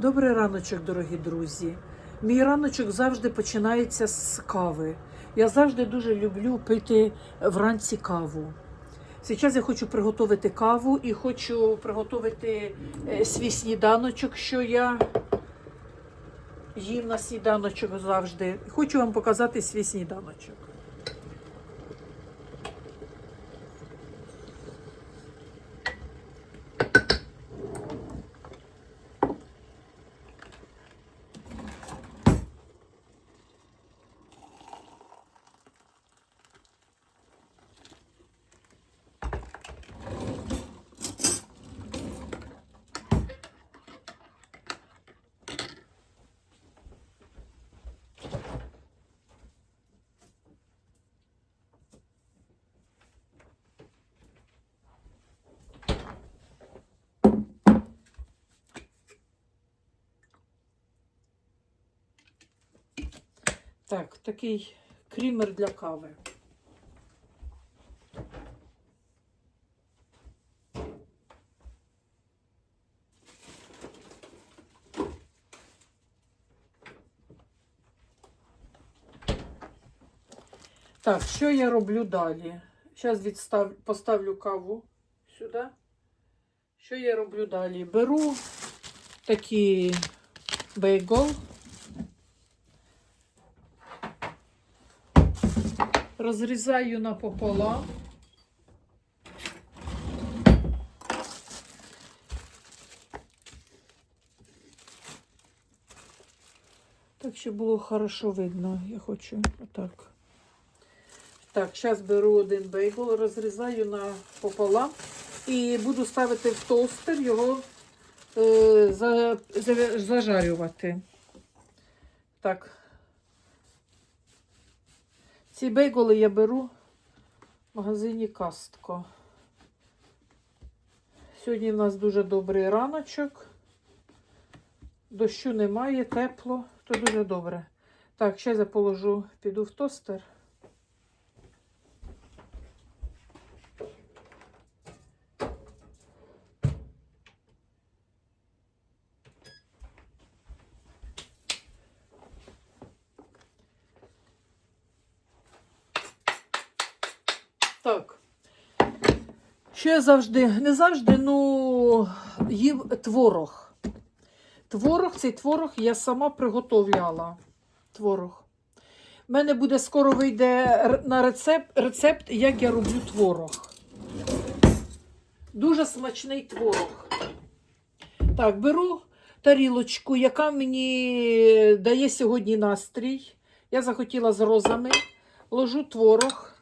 Добрий раночок, дорогі друзі. Мій раночок завжди починається з кави. Я завжди дуже люблю пити вранці каву. Зараз я хочу приготувати каву і хочу приготувати е, свій сніданочок, що я їм на сніданочок завжди. Хочу вам показати свій сніданочок. Так, такий крімер для кави. Так, що я роблю далі? Зараз відстав... поставлю каву сюди. Що я роблю далі? Беру такий бейгл. Розрізаю напополам. Так, щоб було хорошо видно. Я хочу отак. Так, зараз беру один бейгл, розрізаю напополам і буду ставити в тостер його е, за, за, зажарювати. Так. Ці бейголи я беру в магазині Кастко. Сьогодні в нас дуже добрий раночок. Дощу немає, тепло, то дуже добре. Так, ще я положу, піду в тостер. Так. Я завжди, не завжди, ну, їв творог. Творог, цей творог я сама приготовляла. Творог. У мене буде скоро вийде на рецепт, рецепт, як я роблю творог. Дуже смачний творог. Так, беру тарілочку, яка мені дає сьогодні настрій. Я захотіла з розами. Ложу творог.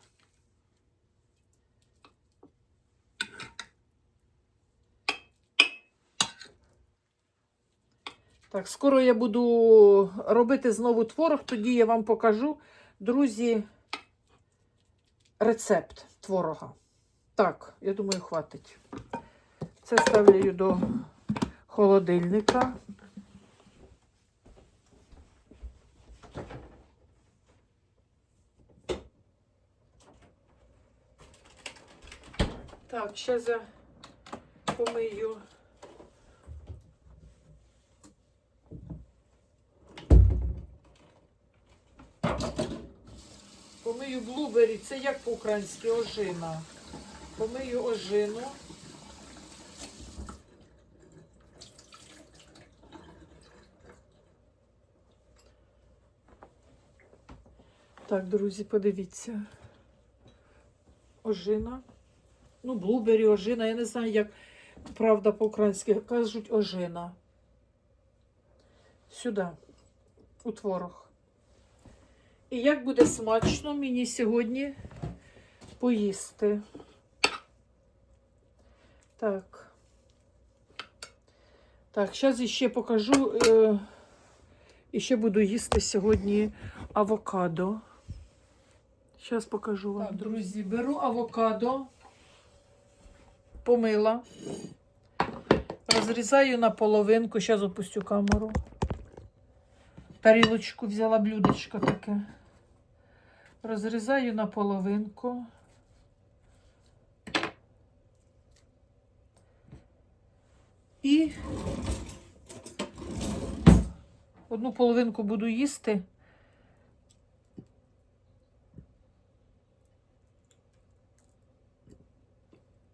Так, скоро я буду робити знову творог, тоді я вам покажу, друзі, рецепт творога. Так, я думаю, хватить. Це ставлю до холодильника. Так, ще я помию. Помию блубері, це як по-українськи ожина. Помию ожину. Так, друзі, подивіться. Ожина. Ну, блубері, ожина. Я не знаю, як правда по-українськи. Кажуть ожина. Сюди, у творог. І як буде смачно мені сьогодні поїсти. Так. Так, зараз іще покажу. Е, і ще буду їсти сьогодні авокадо. Зараз покажу вам. Так, друзі, беру авокадо, помила, розрізаю на половинку, зараз опустю камеру. Тарілочку взяла блюдечко таке. Розрізаю на половинку. І Одну половинку буду їсти.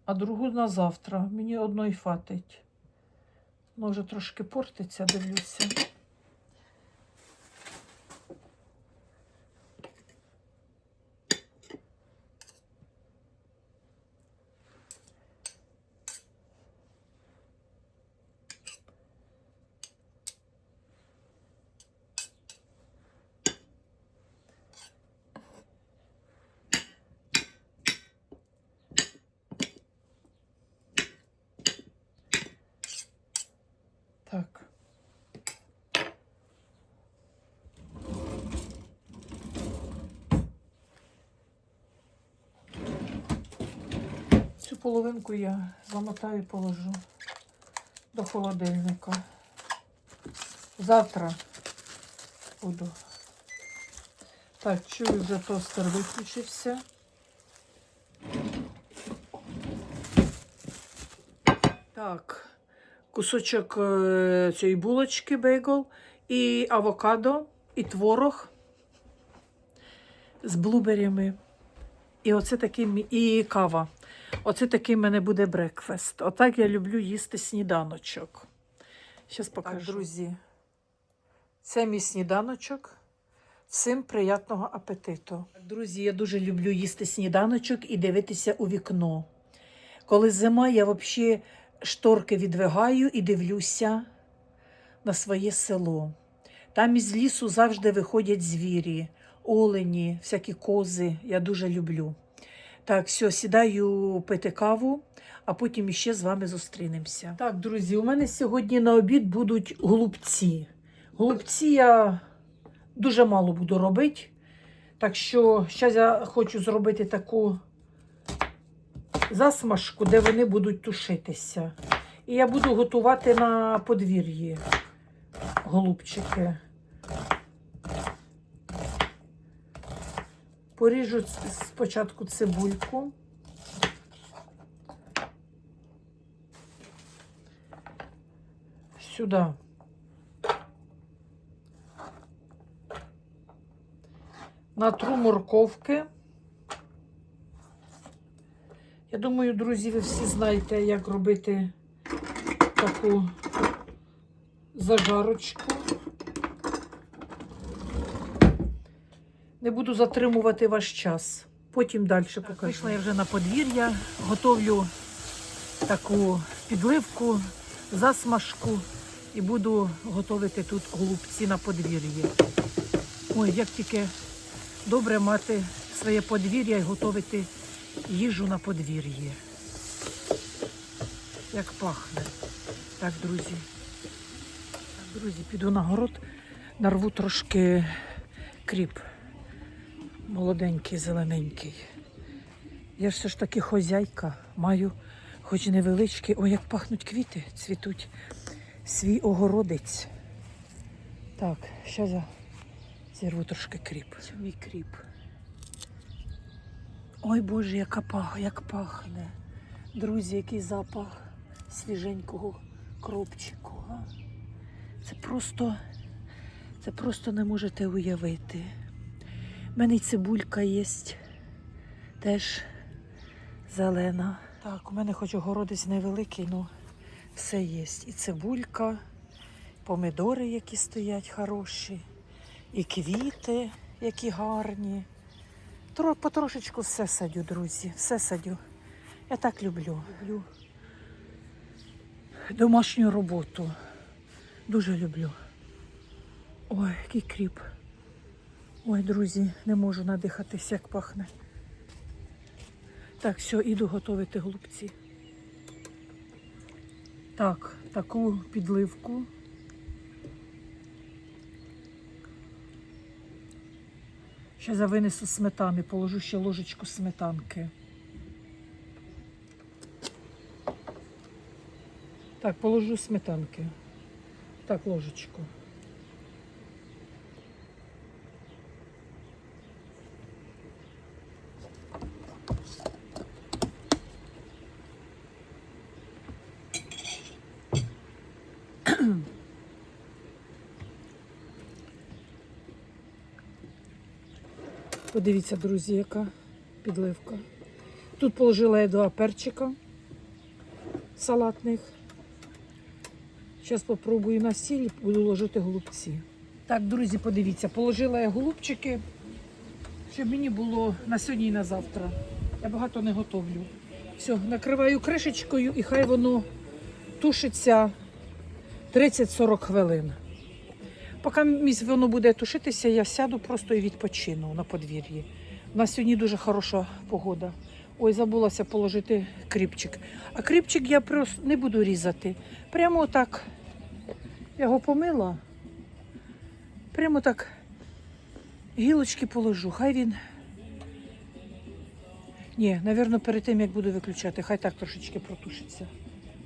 А другу на завтра. Мені одної фатить. Може трошки портиться, дивлюся. Так. Цю половинку я замотаю і положу до холодильника. Завтра буду. Так, чую, вже тостер виключився. Так, кусочок е, цієї булочки бейгл, і авокадо, і творог з блуберями. І оце такий і кава. Оце такий в мене буде брекфест. Отак я люблю їсти сніданочок. Зараз покажу. Так, друзі, це мій сніданочок. Всім приятного апетиту. Друзі, я дуже люблю їсти сніданочок і дивитися у вікно. Коли зима, я взагалі шторки відвигаю і дивлюся на своє село. Там із лісу завжди виходять звірі, олені, всякі кози. Я дуже люблю. Так, все, сідаю пити каву, а потім іще з вами зустрінемося. Так, друзі, у мене сьогодні на обід будуть голубці. Голубці я дуже мало буду робити. Так що зараз я хочу зробити таку засмажку, де вони будуть тушитися. І я буду готувати на подвір'ї голубчики. Поріжу спочатку цибульку. Сюди. Натру морковки. Я думаю, друзі, ви всі знаєте, як робити таку зажарочку. Не буду затримувати ваш час. Потім далі покажу. Вийшла я вже на подвір'я, готовлю таку підливку, засмажку і буду готувати тут голубці на подвір'ї. Ой, як тільки добре мати своє подвір'я і готувати їжу на подвір'ї. Як пахне. Так, друзі. Так, друзі, піду на город, нарву трошки кріп. Молоденький, зелененький. Я ж все ж таки хозяйка, маю хоч невеличкий. Ой, як пахнуть квіти, цвітуть. Свій огородець. Так, зараз я зірву трошки кріп. Це мій кріп. Ой Боже, яка пах, як пахне. Друзі, який запах свіженького кропчику. Це просто, це просто не можете уявити. У мене й цибулька є, теж зелена. Так, у мене хоч огородець невеликий, але все є. І цибулька, помидори, які стоять хороші, і квіти, які гарні. Тро, потрошечку все садю, друзі, все садю. Я так люблю. Люблю домашню роботу. Дуже люблю. Ой, який кріп. Ой, друзі, не можу надихатись, як пахне. Так, все, іду готувати голубці. Так, таку підливку. Ще винесу сметани, положу ще ложечку сметанки. Так, положу сметанки. Так, ложечку. Подивіться, друзі, яка підливка. Тут положила я два перчика салатних. Зараз спробую на сіль, буду ложити голубці. Так, друзі, подивіться, положила я голубчики, щоб мені було на сьогодні і на завтра. Я багато не готовлю. Все, накриваю кришечкою і хай воно тушиться 30-40 хвилин. Поки місь воно буде тушитися, я сяду просто і відпочину на подвір'ї. У нас сьогодні дуже хороша погода. Ой, забулася положити кріпчик. А кріпчик я просто не буду різати. Прямо отак. Я його помила. Прямо так гілочки положу. Хай він. Ні, напевно, перед тим як буду виключати, хай так трошечки протушиться.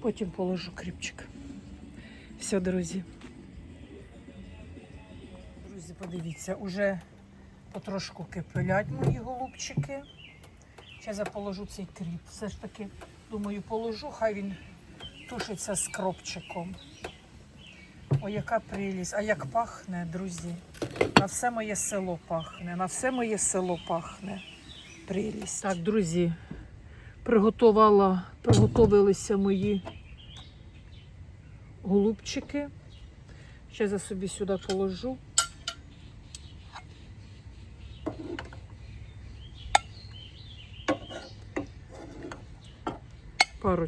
Потім положу кріпчик. Все, друзі. Подивіться, уже потрошку кипелять мої голубчики. Зараз я положу цей кріп. Все ж таки, думаю, положу, хай він тушиться з кропчиком. Ой, яка прелість. А як пахне, друзі. На все моє село пахне. На все моє село пахне. Прелість. Так, друзі, приготувала, приготовилися мої голубчики. Зараз я собі сюди положу.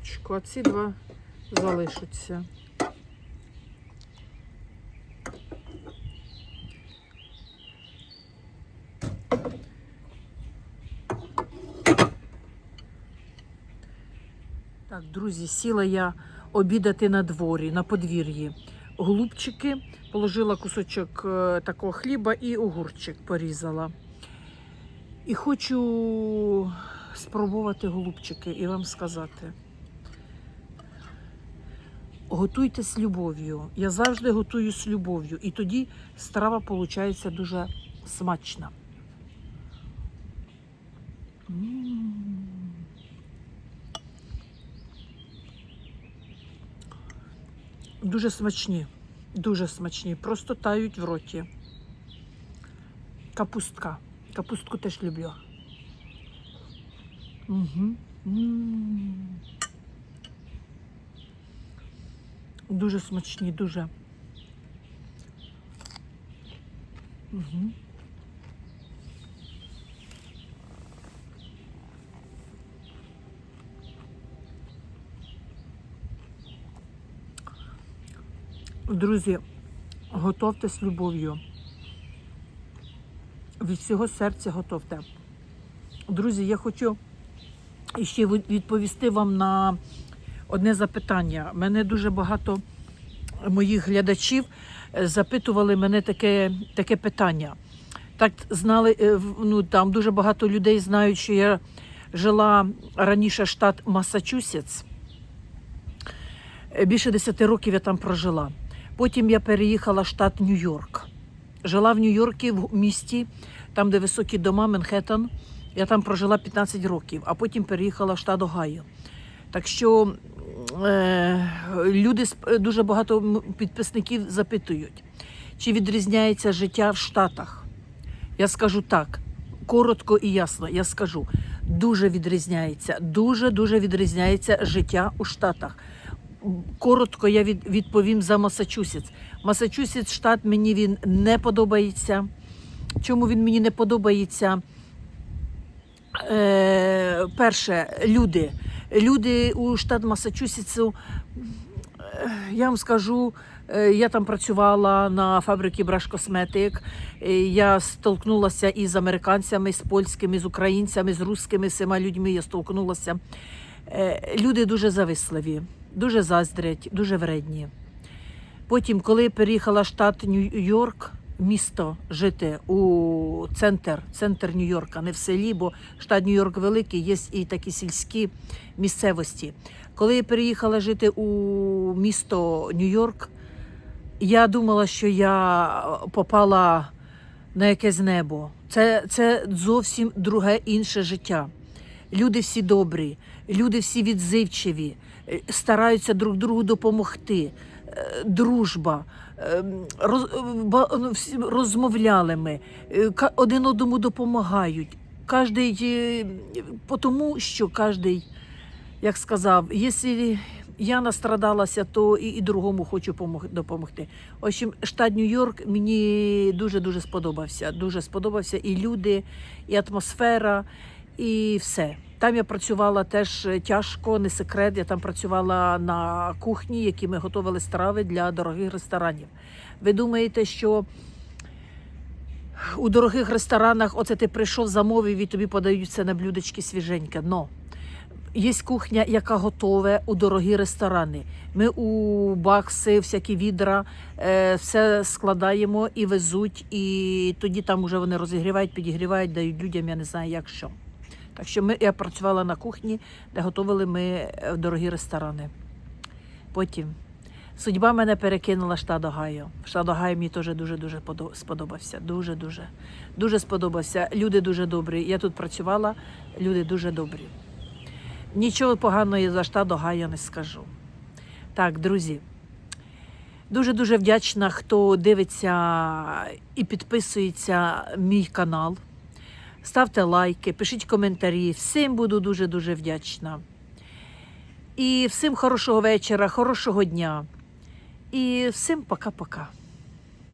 Парочку, а ці два залишаться. Так, друзі, сіла я обідати на дворі, на подвір'ї. Голубчики, положила кусочок е, такого хліба і огурчик порізала. І хочу спробувати голубчики і вам сказати. Готуйте з любов'ю. Я завжди готую з любов'ю. І тоді страва виходить дуже смачна. М. Дуже смачні, дуже смачні, просто тають в роті. Капустка. Капустку теж люблю. Угу. Дуже смачні, дуже. Угу. Друзі, готовте з любов'ю. Від всього серця готовте. Друзі, я хочу ще відповісти вам на одне запитання. Мене дуже багато моїх глядачів е, запитували мене таке, таке питання. Так знали, е, ну там дуже багато людей знають, що я жила раніше штат Масачусетс. Е, Більше 10 років я там прожила. Потім я переїхала в штат Нью-Йорк. Жила в Нью-Йорку в місті, там, де високі дома, Манхеттен. Я там прожила 15 років, а потім переїхала в штат Огайо. Так що люди дуже багато підписників запитують, чи відрізняється життя в Штатах. Я скажу так, коротко і ясно. Я скажу, дуже відрізняється, дуже дуже відрізняється життя у Штатах. Коротко я від, відповім за Масачусетс. Масачусетс штат мені він не подобається. Чому він мені не подобається? Е, перше, люди. Люди у штат Масачусетсу, е, я вам скажу, е, я там працювала на фабриці Браш Косметик. Е, Я столкнулася із американцями, з польськими, з українцями, з русскими всіма людьми. Я столкнулася. Е, Люди дуже зависливі, дуже заздрять, дуже вредні. Потім, коли переїхала штат Нью-Йорк, місто жити у центр, центр Нью-Йорка, не в селі, бо штат Нью-Йорк великий, є і такі сільські місцевості. Коли я переїхала жити у місто Нью-Йорк, я думала, що я попала на якесь небо. Це, це зовсім друге інше життя. Люди всі добрі, люди всі відзивчиві, е, стараються друг другу допомогти. Дружба. е, е, ба- ну, розмовляли ми, е, один одному допомагають. Кожний, е, тому, що кожний, як сказав, якщо я настрадалася, то і, і другому хочу допомогти. В общем, штат Нью-Йорк мені дуже-дуже сподобався. Дуже сподобався і люди, і атмосфера, і все. Там я працювала теж тяжко, не секрет. Я там працювала на кухні, які ми готували страви для дорогих ресторанів. Ви думаєте, що у дорогих ресторанах оце ти прийшов, замовив і тобі подають все на блюдечки свіженьке. Но є кухня, яка готове у дорогі ресторани. Ми у бакси, всякі відра, е, все складаємо і везуть, і тоді там вже вони розігрівають, підігрівають, дають людям, я не знаю як що. Так що ми, я працювала на кухні, де готували ми е, дорогі ресторани. Потім судьба мене перекинула в штат Огайо. Штат Огайо мені теж дуже-дуже сподобався. Дуже-дуже. Дуже сподобався. Люди дуже добрі. Я тут працювала, люди дуже добрі. Нічого поганого за штат Огайо не скажу. Так, друзі. Дуже-дуже вдячна, хто дивиться і підписується мій канал. Ставте лайки, пишіть коментарі. Всім буду дуже-дуже вдячна. І всім хорошого вечора, хорошого дня. І всім пока-пока.